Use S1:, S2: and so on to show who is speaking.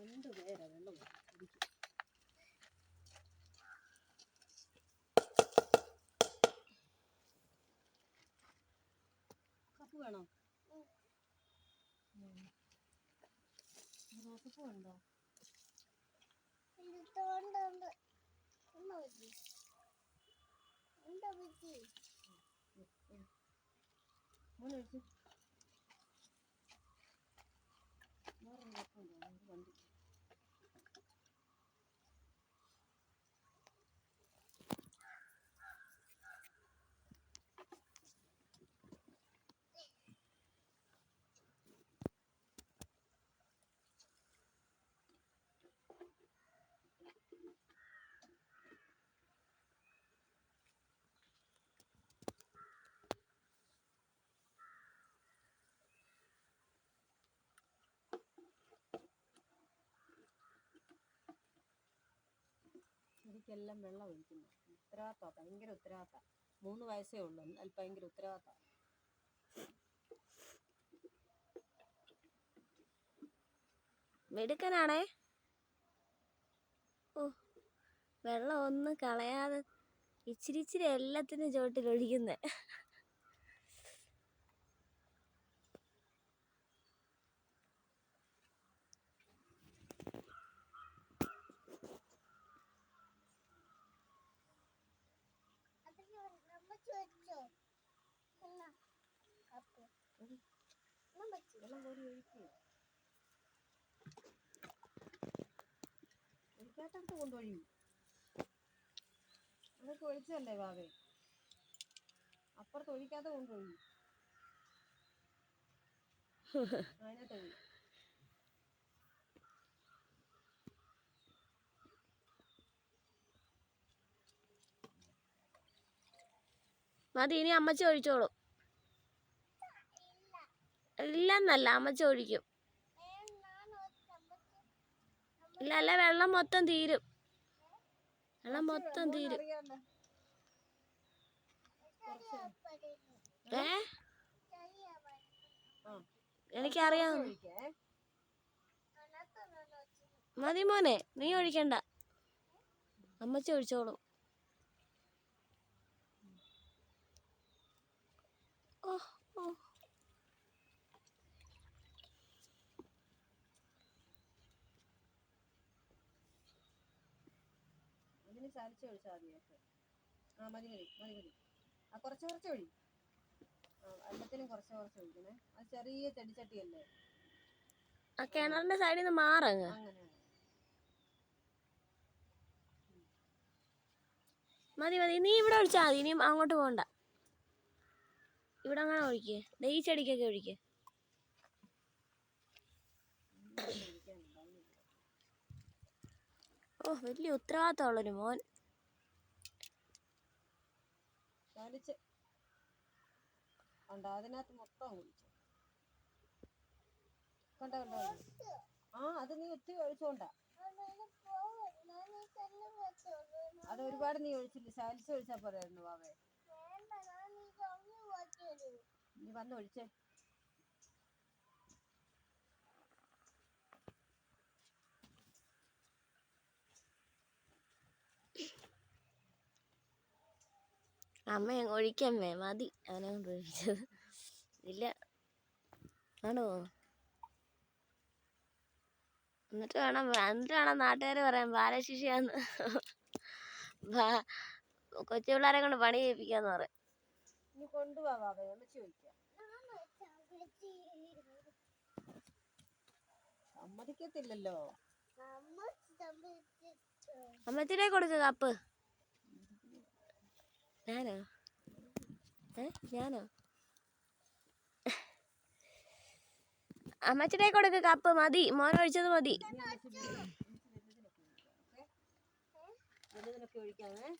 S1: രണ്ട് പേരാ വെള്ളം കുടിക്കും കപ്പ് വേണോ. റോസപ്പൂ ഉണ്ടോ? മോനെ ഒഴിച്ച് എനിക്കെല്ലാം വെള്ളം ഒഴിക്കുന്നു. ഉത്തരവാദിത്തമാണ് ഭയങ്കര ഉത്തരവാദിത്തമാണ് മൂന്ന് വയസ്സേ ഉള്ളൂ എന്നാൽ ഭയങ്കര ഉത്തരവാദിത്തമാണ്
S2: വെടുക്കനാണേ ഓ വെള്ളം ഒന്നും കളയാതെ ഇച്ചിരി ഇച്ചിരി എല്ലാത്തിനും ചോട്ടിൽ
S1: വെള്ളം കോരി ഒഴിക്കുക ഒഴിക്കാത്തടത്ത് കൊണ്ടൊഴിയും അതൊക്കെ ഒഴിച്ചതല്ലേ അപ്പുറത്ത് ഒഴിക്കാതെ കൊണ്ടൊഴിയും അതിനകത്ത്
S2: മതി ഇനി അമ്മച്ചി ഒഴിച്ചോളും. ഇല്ലെന്നല്ല അമ്മച്ചി ഒഴിക്കും. ഇല്ല അല്ല വെള്ളം മൊത്തം തീരും. വെള്ളം മൊത്തം തീരും. ഏ? എനിക്കറിയാം. മതി മോനെ നീ ഒഴിക്കണ്ട. അമ്മച്ചി ഒഴിച്ചോളും ഓ ഓ
S1: അതിന് ചാലിച്ച് ഒഴിച്ചാൽ മതി ഓക്കെ. ആ മതി മതി മതി മതി. ആ കുറച്ച് കുറച്ച് ഒഴി. ആ എല്ലാത്തിനും കുറച്ച് കുറച്ച് ഒഴിക്കണേ. അത് ചെറിയ ചെടിച്ചട്ടിയല്ലേ?
S2: ആ കിണറിന്റെ സൈഡിൽ നിന്ന് മാറങ്ങ് മതി മതി. നീ ഇവിടെ ഒഴിച്ചാൽ മതി. ഇനിയും അങ്ങോട്ട് പോകണ്ട ഇവിടെ അങ്ങനെ ഒഴിക്കേ. ഈ ചെടിക്കൊക്കെ ഒഴിക്കേ. ഓ വലിയ ഉത്തരവാദിത്തമുള്ളൊരു മോൻ.
S1: കണ്ടോ അതിനകത്ത് മൊത്തം കണ്ടോ കണ്ടോ? ആ അത് നീ ഒത്തിരി ഒഴിച്ചോണ്ട. അത് ഒരുപാട് നീ ഒഴിച്ചില്ല? സാലിച്ച് ഒഴിച്ചാ പോരായിരുന്നു വാവേ നീ വന്ന് ഒഴിച്ചേ.
S2: അമ്മ ഒഴിക്കമ്മേ. മതി. അവനെ കൊണ്ട് ഒഴിച്ചത് ഇല്ല. ആണോ? എന്നിട്ട് വേണം. എന്നിട്ട് വേണം നാട്ടുകാർ പറയാൻ. ബാലശിഷ്യാന്ന്. കൊച്ചു പിള്ളേരെ കൊണ്ട് പണി ചെയ്യിപ്പിക്കാന്ന് പറയാം.
S1: സമ്മതിക്കത്തില്ലല്ലോ.
S2: അമ്മത്തിനെ കൊടുക്ക കപ്പ്. ഞാനോ? ഏ? ഞാനോ? അമ്മച്ചിനെ കൊടുക്ക് കപ്പ് മതി. മോൻ ഒഴിച്ചത് മതി.
S1: ഒഴിക്കാമേ